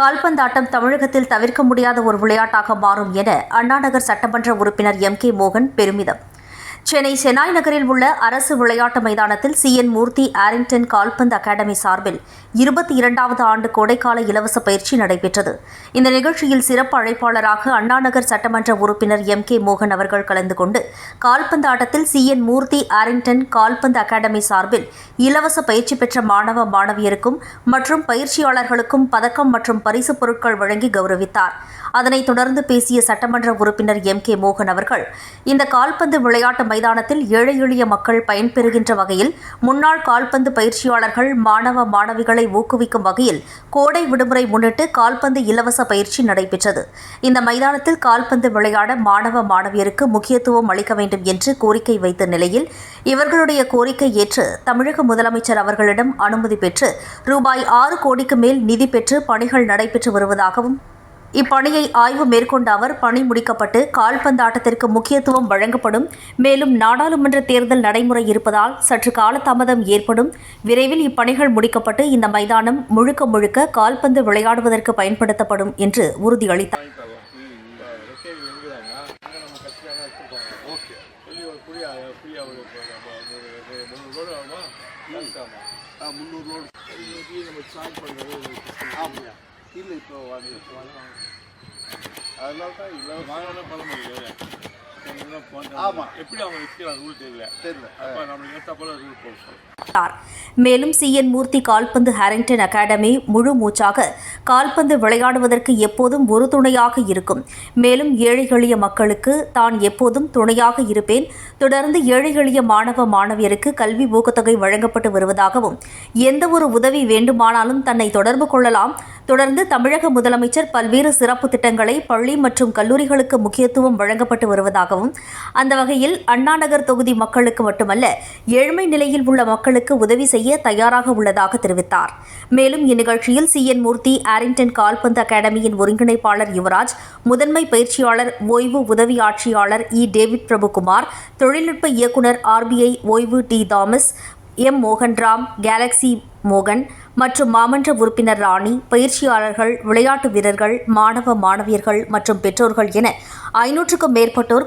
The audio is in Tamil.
கால்பந்தாட்டம் தமிழகத்தில் தவிர்க்க முடியாத ஒரு விளையாட்டாக மாறும் என அண்ணாநகர் சட்டமன்ற உறுப்பினர் எம் கே மோகன் பெருமிதம். சென்னை செனாய் நகரில் உள்ள அரசு விளையாட்டு மைதானத்தில் சி என் மூர்த்தி ஆரிங்டன் கால்பந்து அகாடமி சார்பில் இருபத்தி இரண்டாவது ஆண்டு கோடைக்கால இலவச பயிற்சி நடைபெற்றது. இந்த நிகழ்ச்சியில் சிறப்பு அழைப்பாளராக அண்ணாநகர் சட்டமன்ற உறுப்பினர் எம் கே மோகன் அவர்கள் கலந்து கொண்டு கால்பந்து ஆட்டத்தில் சி என் மூர்த்தி ஆரிங்டன் கால்பந்து அகாடமி சார்பில் இலவச பயிற்சி பெற்ற மாணவ மாணவியருக்கும் மற்றும் பயிற்சியாளர்களுக்கும் பதக்கம் மற்றும் பரிசுப் பொருட்கள் வழங்கி கௌரவித்தார். அதனைத் தொடர்ந்து பேசிய சட்டமன்ற உறுப்பினர் எம் கே மோகன் அவர்கள் இந்த கால்பந்து விளையாட்டு மைதானத்தில் ஏழை எளிய மக்கள் பயன்பெறுகின்ற வகையில் முன்னாள் கால்பந்து பயிற்சியாளர்கள் மாணவ மாணவிகளை ஊக்குவிக்கும் வகையில் கோடை விடுமுறை முன்னிட்டு கால்பந்து இலவச பயிற்சி நடைபெற்றது. இந்த மைதானத்தில் கால்பந்து விளையாட மாணவ மாணவியருக்கு முக்கியத்துவம் அளிக்க வேண்டும் என்று கோரிக்கை வைத்த நிலையில் இவர்களுடைய கோரிக்கை ஏற்று தமிழக முதலமைச்சர் அவர்களிடம் அனுமதி பெற்று ரூபாய் ஆறு கோடிக்கு மேல் நிதி பெற்று பணிகள் நடைபெற்று வருவதாகவும் இப்பணியை ஆய்வு மேற்கொண்ட அவர் பணி முடிக்கப்பட்டு கால்பந்தாட்டத்திற்கு முக்கியத்துவம் வழங்கப்படும். மேலும் நாடாளுமன்ற தேர்தல் நடைமுறை இருப்பதால் சற்று காலதாமதம் ஏற்படும். விரைவில் இப்பணிகள் முடிக்கப்பட்டு இந்த மைதானம் முழுக்க முழுக்க கால்பந்து விளையாடுவதற்கு பயன்படுத்தப்படும் என்று உறுதியளித்தார். நம்ம முந்நூறு இல்லை இப்போ வாங்க அதனால தான் இல்லை போட தெரிவித்தார் மேலும் சி என் மூர்த்தி கால்பந்து ஹாரிங்டன் அகாடமி முழு மூச்சாக கால்பந்து விளையாடுவதற்கு எப்போதும் ஒரு துணையாக இருக்கும். மேலும் ஏழை எளிய மக்களுக்கு தான் எப்போதும் துணையாக இருப்பேன். தொடர்ந்து ஏழை எளிய மாணவ மாணவியருக்கு கல்வி ஊக்கத்தொகை வழங்கப்பட்டு வருவதாகவும் எந்த ஒரு உதவி வேண்டுமானாலும் தன்னை தொடர்பு கொள்ளலாம். தொடர்ந்து தமிழக முதலமைச்சர் பல்வேறு சிறப்பு திட்டங்களை பள்ளி மற்றும் கல்லூரிகளுக்கு முக்கியத்துவம் வழங்கப்பட்டு வருவதாகவும் அந்த வகையில் அண்ணாநகர் தொகுதி மக்களுக்கு மட்டுமல்ல ஏழ்மை நிலையில் உள்ள மக்களுக்கு உதவி செய்ய தயாராக உள்ளதாக தெரிவித்தார். மேலும் இந்நிகழ்ச்சியில் சி. என். மூர்த்தி ஆரிங்டன் கால்பந்து அகாடமியின் ஒருங்கிணைப்பாளர் யுவராஜ் முதன்மை பயிற்சியாளர் ஓய்வு உதவி ஆட்சியாளர் இ. டேவிட் பிரபுகுமார் தொழில்நுட்ப இயக்குநர் ஆர்பிஐ ஓய்வு T. Thomas M. Mohanram galaxy மோகன் மற்றும் மாமன்ற உறுப்பினர் ராணி பயிற்சியாளர்கள் விளையாட்டு வீரர்கள் மாணவ மாணவியர்கள் மற்றும் பெற்றோர்கள் என ஐநூற்றுக்கும் மேற்பட்டோர்